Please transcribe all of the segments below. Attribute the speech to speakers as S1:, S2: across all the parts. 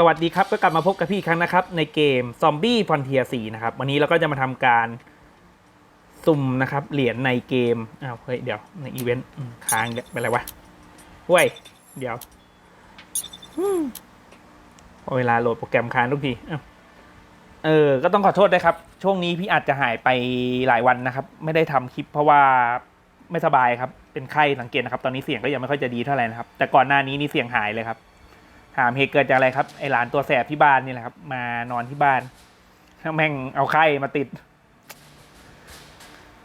S1: สวัสดีครับก็กลับมาพบกับพี่อีกครั้งนะครับ ในเกม Zombie Frontier 4นะครับ วันนี้เราก็จะมาทำการสุ่มนะครับ เหรียญในเกมอ้าวเฮ้ยเดี๋ยวในอีเวนต์ค้างเนี่ยเป็นไรวะเว้ยเดี๋ยวพอเวลาโหลดโปรแกรมค้างทุกทีเออ ก็ต้องขอโทษด้วยครับ ช่วงนี้พี่อาจจะหายไปหลายวันนะครับ ไม่ได้ทำคลิปเพราะว่าไม่สบายครับ เป็นไข้สังเกตนะครับ ตอนนี้เสียงก็ยังไม่ค่อยจะดีเท่าไหร่นะครับ แต่ก่อนหน้านี้นี่เสียงหายเลยครับ ถามเหตุเกิดจากอะไรครับไอหลานตัวแสบที่บ้านนี่แหละครับ มานอนที่บ้านแม่งเอาไข้มาติด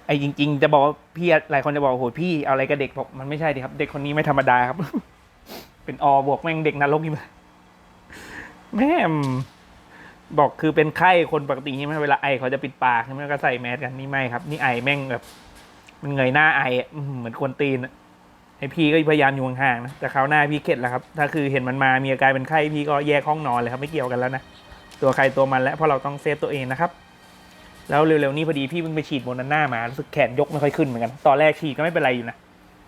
S1: ไอจริง ๆ จะบอกว่าพี่หลายคนจะบอกโหพี่เอาอะไรกับเด็กบอกมันไม่ใช่ดิครับ เด็กคนนี้ไม่ธรรมดาครับ เป็นอบวกแม่งเด็กนรกนี่มาแม่บอกคือเป็นไข้คนปกติใช่ไหมเวลาไอเขาจะปิดปากใช่ไหมก็ใส่แมสกันนี่ไม่ครับ นี่ไอแม่งแบบมันเงยหน้าไออะอื้อหือเหมือนคนตีนอะ ไอพี่ก็พยายามอยู่ห่างๆนะแต่คราวหน้าพี่เข็ดแล้วครับ ถ้าคือเห็นมันมามีอาการเป็นไข้พี่ก็แยกห้องนอนเลยครับ ไม่เกี่ยวกันแล้วนะ ตัวใครตัวมันแล้วเพราะเราต้องเซฟตัวเองนะครับ แล้วเร็วๆนี้พอดีพี่เพิ่งไปฉีดโมนาน่ามารู้สึกแขนยกไม่ค่อยขึ้นเหมือนกันตอนแรกฉีดก็ไม่เป็นไรอยู่นะ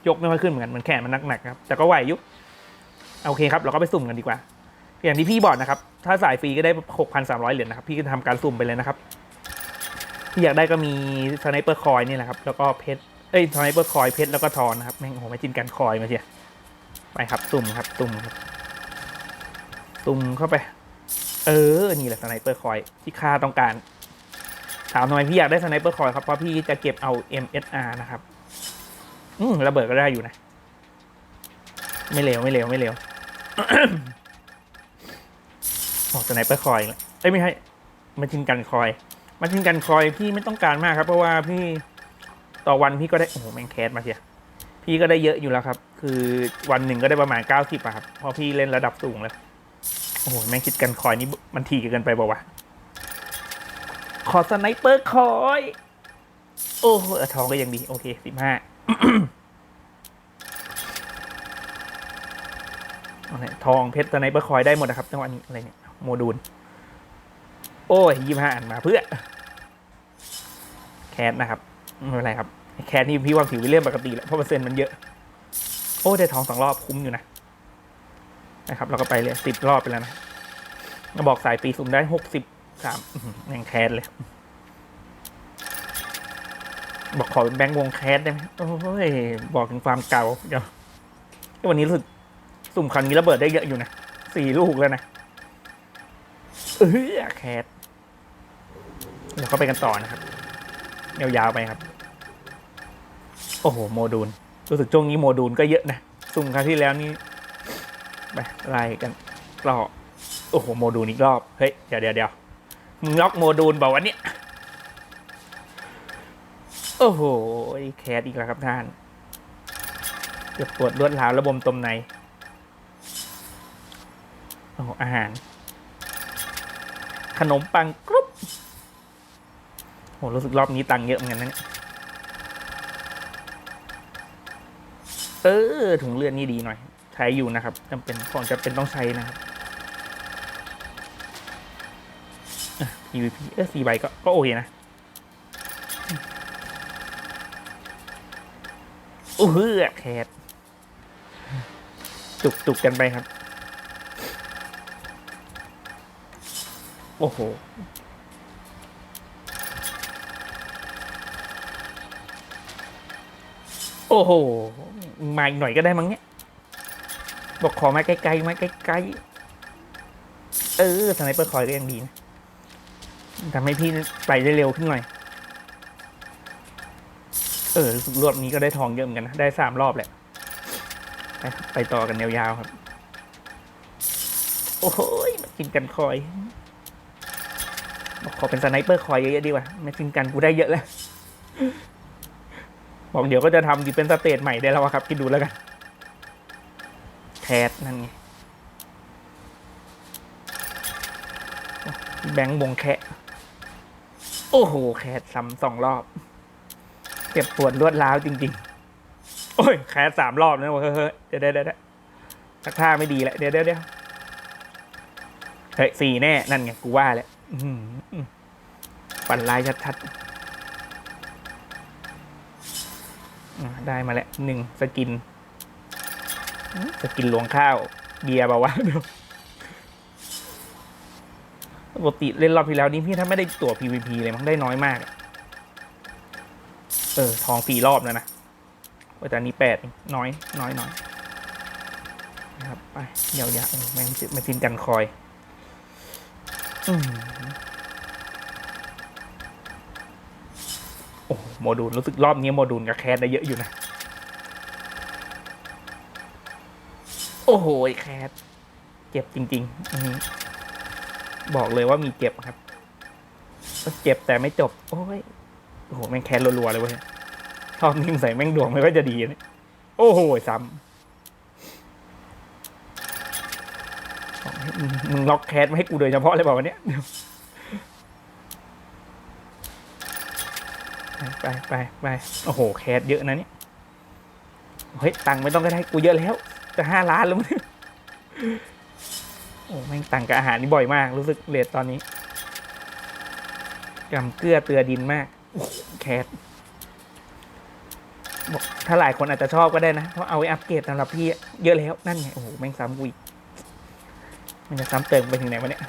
S1: ยกไม่ค่อยขึ้นเหมือนกันเหมือนแขนมันหนักๆครับแต่ก็ไหวอยุโอเคครับเราก็ไปสุ่มกันดีกว่า อย่างที่พี่บอกนะครับ ถ้าสายฟรีก็ได้ 6,300 เหรียญนะครับพี่ก็ทำการสุ่มไปเลยนะครับที่อยากได้ก็มีสไนเปอร์คอยนี่แหละครับแล้วก็เพชร เอ้ยทอยเบอร์คอยเพชรแล้วก็ทอนนะครับแม่งโอ้โหไม่จินกันคอยมาเชียไปครับตุ่มครับ ตุ่มครับ ตุ่มเข้าไป เออ นี่แหละสไนเปอร์คอยที่ข้าต้องการ ถามทำไมพี่อยากได้สไนเปอร์คอยครับเพราะพี่จะเก็บเอา MSR นะครับ อืมระเบิดก็ได้อยู่นะ ไม่เร็วไม่เร็วไม่เร็วโอ้สไนเปอร์คอยเลยเอ้ยไม่ใช่มาชินกันคอย มาชินกันคอยพี่ไม่ต้องการมากครับ เพราะว่าพี่ ต่อวันพี่ก็ได้โอ้โหแมงแคสมาเชียพี่ก็ได้เยอะอยู่แล้วครับ คือวันหนึ่งก็ได้ประมาณเก้าสิบอะครับพราะพี่เล่นระดับสูงแล้วโอ้โหแม่งคิดกันคอยนี่มันทีเกินไปบอกว่าขอสไนเปอร์คอย โอ้โหทองก็ยังดี โอเคสิบห้าทองเพชรสไนเปอร์คอยได้หมดนะครับจังหวะนี้อะไรเนี่ยโมดูล โอ้ยยี่ห้าอันมาเพื่อ แคสนะครับ ไม่เป็นไรครับ แค่นี้พี่ว่าผิวเรื่องปกติแหละเพราะเปอร์เซ็นต์มันเยอะ โอ้ได้ทองสองรอบคุ้มอยู่นะนะครับ เราก็ไปเลยสิบรอบไปแล้วนะก็บอกสายปีสุ่มได้หกสิบสามยังแคสเลย บอกขอเป็นแบงค์วงแคสได้ไหมโอ้ยบอกถึงความเก่าเดี๋ยววันนี้รู้สึกสุ่มครั้งนี้ระเบิดได้เยอะอยู่นะสี่ลูกแล้วนะเออแคสเดี๋ยวเข้าไปกันต่อนะครับ ยาวๆไปครับ โอ้โห โมดูล รู้สึกช่วงนี้โมดูลก็เยอะนะ สุ่มครั้งที่แล้วนี่ไปไล่กันรอบโอ้โห โมดูลอีกรอบ เฮ้ย เดี๋ยวเดี๋ยวเดี๋ยวมึงล็อกโมดูลบอกว่าเนี่ยโอ้โหแคสอีกแล้วครับท่านเกือบปวดรวดร้าวระบมตมใน โอ้โหอาหาร ขนมปังกรุบ หรู้สึกรอบนี้ตังค์เยอะเหมือนกันนะเนี่ยเออถุงเลือดนี่ดีหน่อย ใช้อยู่นะครับจำเป็นของจะเป็นต้องใช้นะครับอะ PVP เออสี่ใบก็ก็โอเคนะโอ้โหแคทจุกจุกกันไปครับ โอ้โห โอ้โห มาอีกหน่อยก็ได้มั้งเนี่ย บอกขอมาไกลๆมาไกลๆเออสไนเปอร์คอยก็ยังดีนะทำให้พี่ไปได้เร็วขึ้นหน่อย เออรู้สึกรอบนี้ก็ได้ทองเยอะเหมือนกันนะ ได้สามรอบแหละ ไปไปต่อกันยาวๆครับ โอ้โหมากินกันคอยบอกขอเป็นสไนเปอร์คอยเยอะๆดีกว่าไม่กินกันกูได้เยอะแล้ว บอกเดี๋ยวก็จะทำดีเป็นสเตจใหม่ได้แล้วอะครับคิดดูแล้วกันแคสนั่นไงแบงค์วงแคะโอ้โห แคสซ้ำสองรอบ เจ็บปวดรวดร้าวจริง ๆ โอ้ย แคสสามรอบนะเฮ้ยเฮ้ยเดี๋ยวเดี๋ยวเดี๋ยวสักท่าไม่ดีแหละเดี๋ยวเดี๋ยวเดี๋ยวเฮ้ยสี่แน่ นั่นไง กูว่าแหละอื้อหือฝันลายชัดๆ ได้มาแล้วหนึ่งสกิน สกินลวงข้าว เบียร์เปล่าวะเดี๋ยวปกติเล่นรอบที่แล้วนี้พี่ถ้าไม่ได้ตั๋ว PVP เลยมันได้น้อยมาก เออ ทองสี่รอบแล้วนะแต่นี้แปดน้อย น้อยน้อยนะครับไปยาวๆแมงแมงจินกันคอย อืม โมดูลรู้สึกรอบนี้โมดูลกับแคสได้เยอะอยู่นะ โอ้โหแคสเจ็บจริงๆอบอกเลยว่ามีเจ็บครับ เจ็บแต่ไม่จบ โอ้ยโอ้โหแม่งแคนรัวๆเลยเว้ยรอบนี้ใส่แม่งดวงไม่ค่อยจะดีนะโอ้โหซ้ำมึงล็อกแคสมาให้กูโดยเฉพาะเลยบอกวันเนี้ย ไปไปไปโอ้โห แคสเยอะนะเนี่ย เฮ้ย ตังค์ไม่ต้องก็ได้กูเยอะแล้ว จะห้าล้านแล้วมั้งโอ้แม่งตังค์กับอาหารนี่บ่อยมาก รู้สึกเลทตอนนี้กำเกลือเตือดินมากโอ้โหแคสบอกถ้าหลายคนอาจจะชอบก็ได้นะ เพราะเอาไว้อัปเกรดสำหรับพี่เยอะแล้ว นั่นไง โอ้โห แม่งซ้ำกูอีกมันจะซ้ำเติมไปถึงไหนวะเนี่ย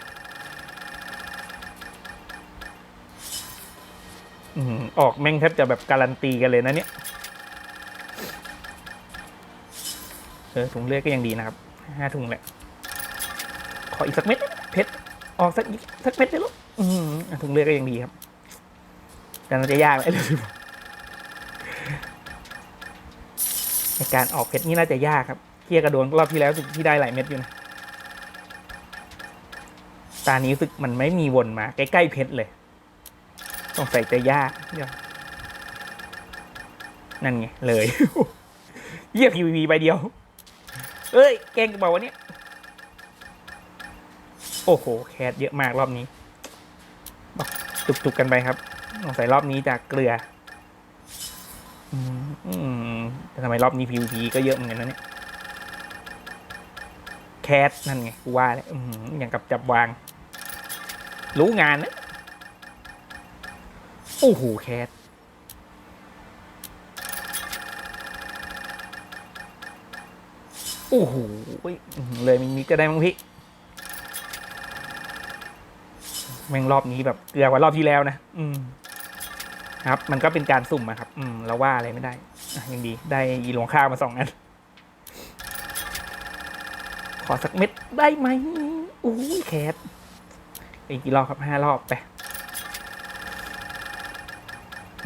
S1: ออกแม่งแทบจะแบบการันตีกันเลยนะเนี่ย เออถุงเลือดก็ยังดีนะครับห้าถุงแหละ ขออีกสักเม็ดเพชรออกสักสักเม็ดได้ลูกอือถุงเลือดก็ยังดีครับ แต่มันจะยากเลยเลยในการออกเพชรนี่น่าจะยากครับเทียกระโดนรอบที่แล้วสึกที่ได้หลายเม็ดอยู่นะตานี้สึกมันไม่มีวนมาใกล้ๆเพชรเลย ต้องใส่จะยากเดี๋ยวนั่นไง เลยเยี่ยพีวีใบเดียว เอ้ย แกล้งกระเป๋าวันนี้โอ้โห แคสเยอะมากรอบนี้ตุกๆกันไปครับสงสัยรอบนี้จากเกลืออืมอืมแต่ทำไมรอบนี้ PVP ก็เยอะเหมือนกันนะเนี่ย แคสนั่นไงกูว่าแล้วอืมอย่างกับจับวาง รู้งานนะ อ้โหแคสโอ้โหเลยมีมิกก็ได้มั้งพี่ แม่งรอบนี้แบบเกลือกว่ารอบที่แล้วนะ อืม ครับ มันก็เป็นการสุ่มอะครับ อืม เราว่าอะไรไม่ได้ยังดี ได้อีหลวงข้าวมาสองอัน ขอสักเม็ดได้ไหมอู้แคทอีกกี่รอบครับห้ารอบไป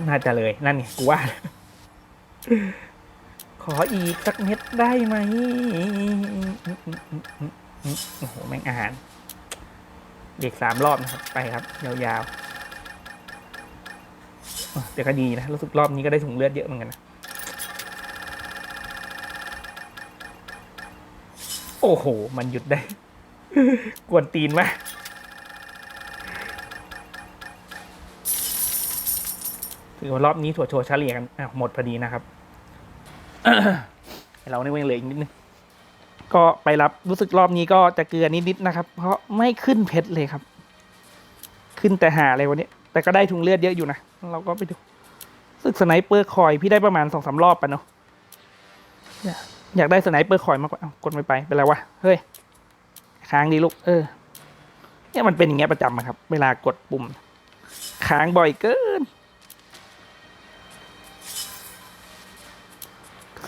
S1: น่าจะเลยนั่นไงกูว่า ขออีกสักเม็ดได้ไหมโอ้โห แม่งอาหาร เด็กสามรอบนะครับ ไปครับ ยาวๆอะแต่ก็ดีนะ รู้สึกรอบนี้ก็ได้ถุงเลือดเยอะเหมือนกันนะ โอ้โห มันหยุดได้ กวนตีนมาก ถือว่ารอบนี้ถั่วโชว์เฉลี่ยกันอะหมดพอดีนะครับ เราในเวงเหลืออีกนิดนึงก็ไปรับรู้สึกรอบนี้ก็จะเกลือนิดๆนะครับ เพราะไม่ขึ้นเพชรเลยครับ ขึ้นแต่หาอะไรวันนี้ แต่ก็ได้ถุงเลือดเยอะอยู่นะ เราก็ไปดูรู้สึกสไนเปอร์คอยพี่ได้ประมาณสองสามรอบปะเนาะอยากได้สไนเปอร์คอยมากกว่ากดไม่ไปเป็นไรวะเฮ้ยค้างดีลูกเออเนี่ยมันเป็นอย่างเงี้ยประจำอะครับ เวลากดปุ่ม ค้างบ่อยเกิน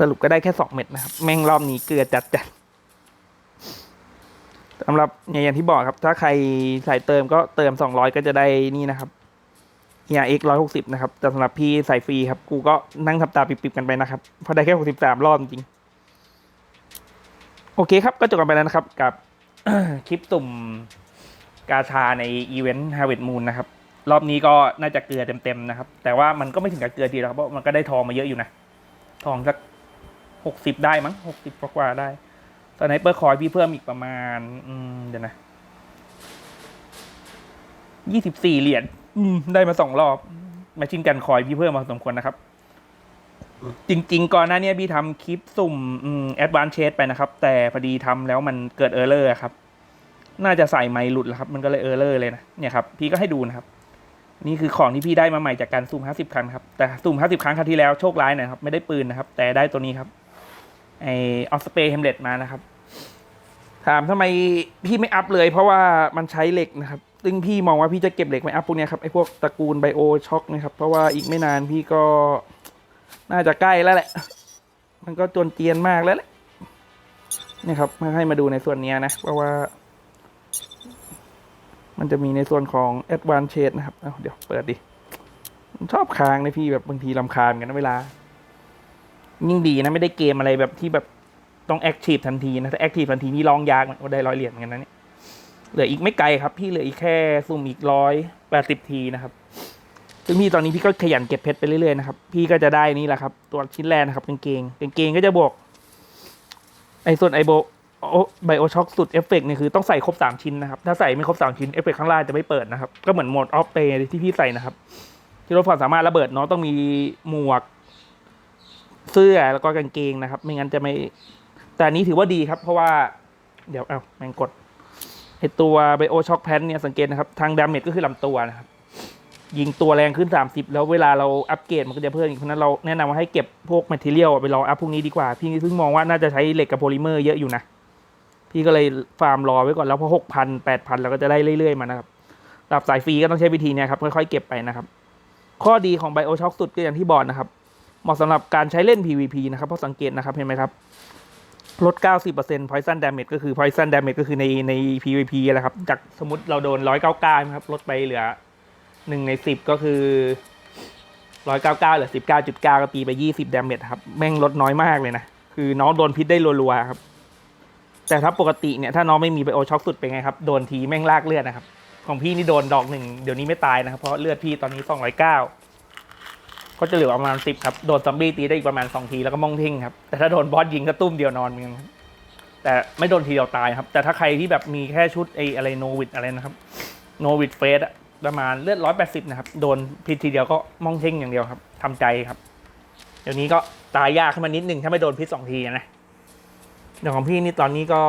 S1: สรุปก็ได้แค่สองเม็ดนะครับ แม่งรอบนี้เกลือจัดจัดสำหรับอย่างที่บอกครับ ถ้าใครใส่เติมก็เติมสองร้อยก็จะได้นี่นะครับ ERX ร้อยหกสิบนะครับแต่สำหรับพี่ใส่ฟรีครับ กูก็นั่งทำตาปิบๆกันไปนะครับเพราะได้แค่หกสิบสามรอบจริง โอเคครับ ก็จบกันไปแล้วนะครับ กับคลิปตุ่มกาชาในอีเวนต์ Harvest Moon นะครับ รอบนี้ก็น่าจะเกลือเต็มๆนะครับ แต่ว่ามันก็ไม่ถึงกับเกลือทีแล้วครับเพราะมันก็ได้ทองมาเยอะอยู่นะ ทองสัก หกสิบได้มั้งหกสิบกว่าได้สไนเปอร์คอยพี่เพิ่มอีกประมาณ อืมเดี๋ยวนะยี่สิบสี่เหรียญได้มาสองรอบมาชินกันคอยพี่เพิ่มมาสมควรนะครับ จริง ๆ ก่อนหน้านี้พี่ทำคลิปสุ่มแอดวานเชสไปนะครับ แต่พอดีทำแล้วมันเกิดเออร์เลอร์ครับ น่าจะใส่ไมค์หลุดแล้วครับ มันก็เลยเออร์เลอร์เลยนะเนี่ยครับ พี่ก็ให้ดูนะครับ นี่คือของที่พี่ได้มาใหม่จากการสุ่ม50ครั้งครับแต่สุ่ม50ครั้งครั้งที่แล้วโชคร้ายหน่อยครับไม่ได้ปืนนะครับ แต่ได้ตัวนี้ครับ ไอออสเปย์เฮมเลตมานะครับ ถามทำไมพี่ไม่อัพเลย เพราะว่ามันใช้เหล็กนะครับ ซึ่งพี่มองว่าพี่จะเก็บเหล็กไว้อัพพวกเนี้ยครับไอพวกตระกูลไบโอช็อกนะครับ เพราะว่าอีกไม่นานพี่ก็น่าจะใกล้แล้วแหละ มันก็จนเจียนมากแล้วแหละนี่ครับมาให้มาดูในส่วนนี้นะ เพราะว่า มันจะมีในส่วนของ Advanced Shade นะครับเเดี๋ยวเปิดดิชอบค้างนะพี่แบบบางทีลำคาญกันนะเวลา ยิ่งดีนะไม่ได้เกมอะไรแบบที่แบบต้องแอคทีฟทันทีนะถ้าแอคทีฟทันทีนี่ลองยากมันก็ได้ร้อยเหรียญเหมือนกันนะเนี่ยเหลืออีกไม่ไกลครับ พี่เหลืออีกแค่ซุ่มอีกร้อยแปดสิบทีนะครับ ซึ่งพี่ตอนนี้พี่ก็ขยันเก็บเพชรไปเรื่อยๆนะครับ พี่ก็จะได้นี่แหละครับ ตัวชิ้นแรกนะครับกางเกงกางเกงก็จะบวกไอ้ส่วนไอโบไบโอช็อคสุดเอฟเฟกต์เนี่ยคือต้องใส่ครบสามชิ้นนะครับ ถ้าใส่ไม่ครบสามชิ้นเอฟเฟกต์ข้างล่างจะไม่เปิดนะครับ ก็เหมือนโหมดออฟเปที่พี่ใส่นะครับ ที่ลดความสามารถระเบิดเนาะต้องมีหมวก เสื้อแล้วก็กางเกงนะครับ ไม่งั้นจะไม่ แต่นี้ถือว่าดีครับ เพราะว่าเดี๋ยวเอาแมงกดไอตัวไบโอช็อคแพนเนี่ยสังเกตนะครับ ทางดาเมจก็คือลำตัวนะครับ ยิงตัวแรงขึ้น 30 แล้วเวลาเราอัปเกรดมันก็จะเพิ่มอีกเพราะนั้นเราแนะนำว่าให้เก็บพวกแมทเทียลไปรออัพพวกนี้ดีกว่า พี่เพิ่งมองว่าน่าจะใช้เหล็กกับโพลิเมอร์เยอะอยู่นะพี่ก็เลยฟาร์มรอไว้ก่อนแล้วพอหกพันแปดพันเราก็จะได้เรื่อยๆมานะครับรับสายฟรีก็ต้องใช้วิธีเนี้ยครับค่อยๆเก็บไปนะครับ ข้อดีของไบโอช็อคสุดก็อย่างที่บอกนะครับ เหมาะสำหรับการใช้เล่น PVP นะครับ เพราะสังเกตนะครับ เห็นไหมครับลด 90% poison damage ก็คือ poison damage ก็คือในใน PVP แหละครับ จากสมมติเราโดน 199นะครับ ลดไปเหลือ 1 ใน 10 ก็คือ 199เหลือ 19.9 ก็ตีไป 20 damage ครับ แม่งลดน้อยมากเลยนะ คือน้องโดนพิษได้รัวๆครับ แต่ถ้าปกติเนี่ย ถ้าน้องไม่มีไบโอช็อคสุดเป็นไงครับ โดนทีแม่งลากเลือดนะครับ ของพี่นี่โดนดอกหนึ่ง เดี๋ยวนี้ไม่ตายนะครับ เพราะเลือดพี่ตอนนี้ 209 ก็จะเหลือประมาณสิบครับ โดนซอมบี้ตีได้อีกประมาณสองทีแล้วก็มองทิ้งครับ แต่ถ้าโดนบอสยิงก็ตุ้มเดียวนอนเมือนกันครับแต่ไม่โดนทีเดียวตายครับ แต่ถ้าใครที่แบบมีแค่ชุดไออะไรโนวิดอะไรนะครับ โนวิดเฟสประมาณเลือดร้อยแปดสิบนะครับ โดนพิษทีเดียวก็มองทิ้งอย่างเดียวครับทำใจครับ เดี๋ยวนี้ก็ตายยากขึ้นมานิดนึงถ้าไม่โดนพิษสองทีนะเดี๋ยวของพี่นี่ตอนนี้ก็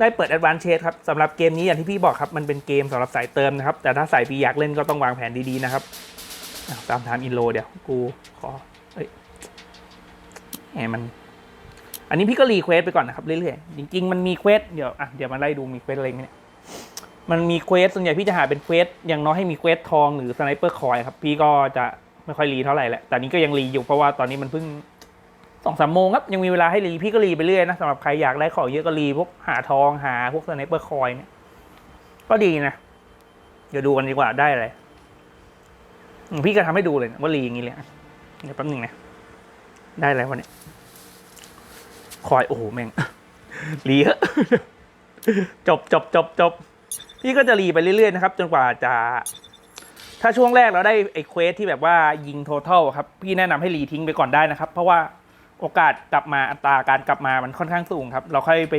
S1: ได้เปิด Advanced Chase ครับสำหรับเกมนี้อย่างที่พี่บอกครับ มันเป็นเกมสำหรับสายเติมนะครับ แต่ถ้าสายปีอยากเล่นก็ต้องวางแผนดีๆนะครับ ตามทามอินโลเดี๋ยวกูขอเอ้ยแหมมัน อันนี้พี่ก็รีเควสไปก่อนนะครับเรื่อยๆ จริง ๆ มันมีเควสเดี๋ยวอะเดี๋ยวมาไล่ดูมีเควสอะไรไหมเนี่ย มันมีเควสส่วนใหญ่พี่จะหาเป็นเควสอย่างน้อยให้มีเควสทองหรือสไนเปอร์คอยครับ พี่ก็จะไม่ค่อยรีเท่าไหร่แหละ แต่นี้ก็ยังรีอยู่เพราะว่าตอนนี้มันเพิ่งสองสามโมงครับ ยังมีเวลาให้รีพี่ก็รีไปเรื่อยนะสำหรับใครอยากได้ของเยอะก็รีพวกหาทองหาพวกสไนเปอร์คอยเนี่ยก็ดีนะ เดี๋ยวดูกันดีกว่าได้อะไร พี่ก็ทำให้ดูเลยนะว่ารีอย่างนี้เลยเดี๋ยวแป๊บหนึงนะ ได้แล้ววันนี้คอยโอ้โหแม่งรีเยอะจบจบจบจบพี่ก็จะรีไปเรื่อยๆนะครับ จนกว่าจะ ถ้าช่วงแรกเราได้ไอ้เควสที่แบบว่ายิงโททัลครับ พี่แนะนำให้รีทิ้งไปก่อนได้นะครับ เพราะว่าโอกาสกลับมาอัตราการกลับมามันค่อนข้างสูงครับ เราค่อยไป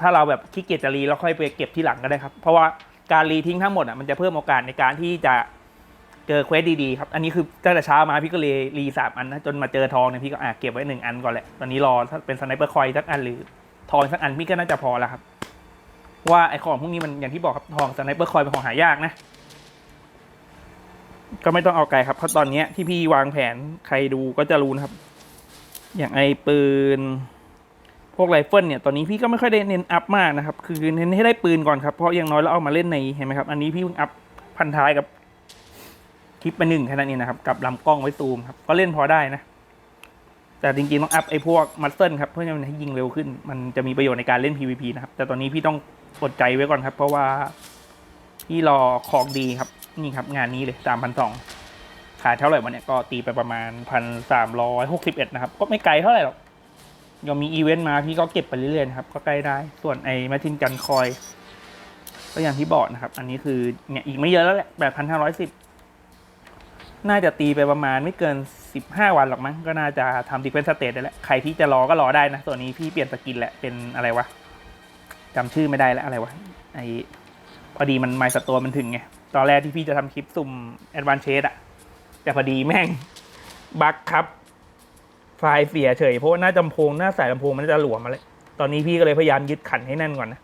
S1: ถ้าเราแบบขี้เกียจจะรีเราค่อยไปเก็บที่หลังก็ได้ครับ เพราะว่าการรีทิ้งทั้งหมดอะมันจะเพิ่มโอกาสในการที่จะ เจอเควสดีๆครับ อันนี้คือตั้งแต่เช้ามาพี่ก็เลยรีสามอันนะจนมาเจอทองเนี่ยพี่ก็อะเก็บไว้หนึ่งอันก่อนแหละ ตอนนี้รอถ้าเป็นสไนเปอร์คอยสักอันหรือทองสักอันพี่ก็น่าจะพอแล้วครับว่าไอของพวกนี้มันอย่างที่บอกครับทองสไนเปอร์คอยเป็นของหายากนะ ก็ไม่ต้องเอาไกลครับเพราะตอนนี้ที่พี่วางแผนใครดูก็จะรู้นะครับ อย่างไอปืน พวกไรเฟิลเนี่ยตอนนี้พี่ก็ไม่ค่อยได้เน้นอัพมากนะครับ คือเน้นให้ได้ปืนก่อนครับเพราะอย่างน้อยเราเอามาเล่นในเห็นไหมครับ อันนี้พี่เพิ่งอัพพันท้ายกับ คลิปไปหนึ่งแค่นั้นเองนะครับ กับลำกล้องไว้ซูมครับ ก็เล่นพอได้นะ แต่จริงๆ ต้องอัพไอ้พวกมัสเซิลครับเพื่อให้มันยิงเร็วขึ้น มันจะมีประโยชน์ในการเล่น PVP นะครับ แต่ตอนนี้พี่ต้องอดใจไว้ก่อนครับ เพราะว่าพี่รอของดีครับ นี่ครับ งานนี้เลยสามพันสองขายเท่าไหร่วันเนี้ยก็ตีไปประมาณพันสามร้อยหกสิบเอ็ดนะครับ ก็ไม่ไกลเท่าไหร่หรอกยังมีอีเวนต์มาพี่ก็เก็บไปเรื่อยๆนะครับ ก็ใกล้ได้ ส่วนไอ้แมททินกันคอย ก็อย่างที่บอกนะครับ อันนี้คือเนี่ยอีกไม่เยอะแล้วแหละแปดพันห้าร้อยสิบ น่าจะตีไปประมาณไม่เกิน 15 วันหรอกมั้ง ก็น่าจะทำดีเฟนสเตตได้แล้ว ใครที่จะรอก็รอได้นะส่วนนี้พี่เปลี่ยนสกินแหละ เป็นอะไรวะจำชื่อไม่ได้แล้วอะไรวะ ไอพอดีมันไมล์สตัวมันถึงไง ตอนแรกที่พี่จะทำคลิปสุ่มแอดวานเชสอะแต่พอดีแม่งบั๊กครับ ไฟล์เสียเฉย เพราะว่าหน้าจำโพงหน้าสายลำโพงมันจะหลวมมาเลย ตอนนี้พี่ก็เลยพยายามยึดขันให้แน่นก่อนนะ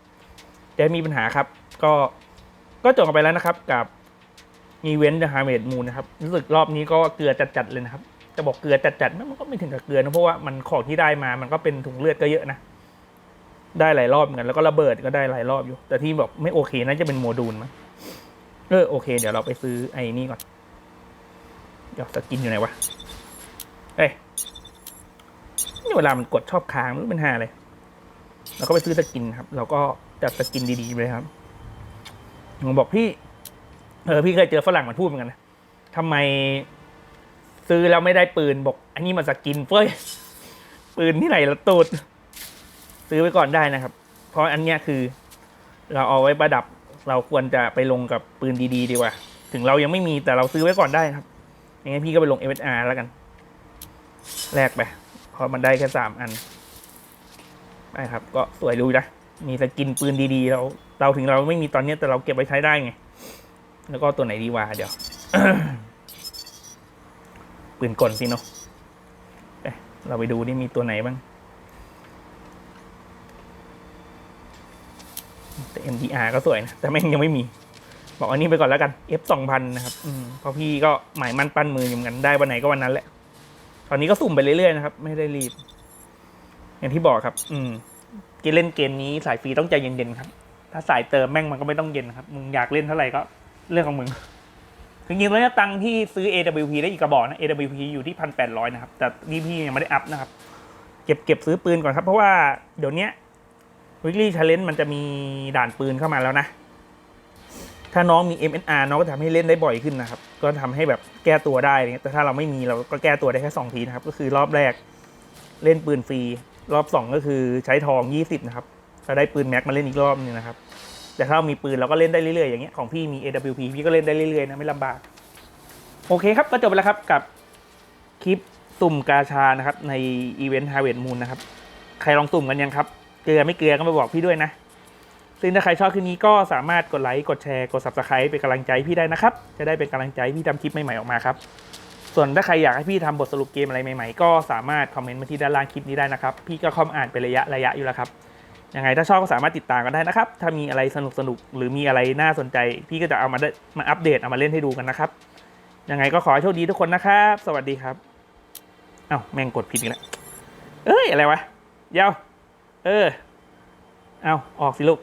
S1: จะไม่มีปัญหาครับ ก็ก็จบกันไปแล้วนะครับกับ อีเว้นต์ฮาร์เมดมูนนะครับรู้สึกรอบนี้ก็เกลือจัดๆเลยนะครับจะบอกเกลือจัดๆมันก็ไม่ถึงกับเกลือนะเพราะว่ามันของที่ได้มามันก็เป็นถุงเลือดก็เยอะนะได้หลายรอบเหมือนกันแล้วก็ระเบิดก็ได้หลายรอบอยู่ แต่ที่แบบไม่โอเคน่าจะเป็นโมดูลมั้งเออโอเค เดี๋ยวเราไปซื้อไอ้นี่ก่อนเดี๋ยวสกินอยู่ไหนวะเอ้ยนี่เวลามันกดชอบค้างมันเป็นหาเลยเราก็ไปซื้อสกินครับ เราก็จัดสกินดีๆไปเลยครับผมบอกพี่ เออพี่เคยเจอฝรั่งมันพูดเหมือนกันนะทำไมซื้อแล้วไม่ได้ปืนบอก อันนี้มันสกินเฟ้ยปืนที่ไหนละตูด ซื้อไว้ก่อนได้นะครับ เพราะอันเนี้ยคือ เราเอาไว้ประดับ เราควรจะไปลงกับปืนดีๆดีกว่า ถึงเรายังไม่มีแต่เราซื้อไว้ก่อนได้นะครับยังไงพี่ก็ไปลง FSR แล้วกันแลกไปเพราะมันได้แค่สามอันไปครับ ก็สวยดูนะมีสกินปืนดีๆ เรา เราถึงเราไม่มีตอนนี้แต่เราเก็บไว้ใช้ได้ไง แล้วก็ตัวไหนดีวะเดี๋ยว ปืนกลสิเนาะเอ๊ะเราไปดูนี่มีตัวไหนบ้าง แต่ MDR ก็สวยนะ แต่แม่งยังไม่มี บอกอันนี้ไปก่อนแล้วกัน F สองพันนะครับเพราะพี่ก็หมายมั่นปั้นมืออยู่เหมือนกันได้วันไหนก็วันนั้นแหละ ตอนนี้ก็สุ่มไปเรื่อยๆนะครับ ไม่ได้รีบ อย่างที่บอกครับ อืมกมเล่นเกมนี้สายฟรีต้องใจเย็นๆครับ ถ้าสายเติมแม่งมันก็ไม่ต้องเย็นครับ มึงอยากเล่นเท่าไหร่ก็ เรื่องของมึงจริงๆแล้วเนี่ยตังที่ซื้อ AWP ได้อีกกระบอกนะ AWP อยู่ที่พันแปดร้อยนะครับ แต่นี่พี่ยังไม่ได้อัพนะครับ เก็บเก็บซื้อปืนก่อนครับ เพราะว่าเดี๋ยวนี้ weekly challenge มันจะมีด่านปืนเข้ามาแล้วนะ ถ้าน้องมี MNR น้องก็ทำให้เล่นได้บ่อยขึ้นนะครับ ก็ทำให้แบบแก้ตัวได้แต่ถ้าเราไม่มีเราก็แก้ตัวได้แค่สองทีนะครับ ก็คือรอบแรกเล่นปืนฟรี รอบสองก็คือใช้ทองยี่สิบนะครับถ้าได้ปืนแม็กมาเล่นอีกรอบนึงนะครับ แต่ถ้าเรามีปืนเราก็เล่นได้เรื่อยๆอย่างเงี้ยของพี่มี AWP พี่ก็เล่นได้เรื่อยๆนะไม่ลำบาก โอเคครับ ก็จบไปแล้วครับกับคลิปสุ่มกาชานะครับในอีเวนต์ Harvest Moon นะครับ ใครลองสุ่มกันยังครับ เกลือไม่เกลือก็มาบอกพี่ด้วยนะ ซึ่งถ้าใครชอบคลิปนี้ก็สามารถกดไลค์กดแชร์กด subscribe เป็นกำลังใจพี่ได้นะครับ จะได้เป็นกำลังใจพี่ทำคลิปใหม่ๆออกมาครับ ส่วนถ้าใครอยากให้พี่ทำบทสรุปเกมอะไรใหม่ๆ ก็สามารถคอมเมนต์มาที่ด้านล่างคลิปนี้ได้นะครับ พี่ก็คอมอ่านเป็นระยะระยะอยู่แล้วครับ ยังไงถ้าชอบก็สามารถติดตามกันได้นะครับ ถ้ามีอะไรสนุกสนุกหรือมีอะไรน่าสนใจ พี่ก็จะเอามาได้มาอัปเดตเอามาเล่นให้ดูกันนะครับ ยังไงก็ขอให้โชคดีทุกคนนะครับ สวัสดีครับ เอ้าแม่งกดผิดอีกแล้ว เอ้ย อะไรวะ เยาวเออ เอาออกสิลูก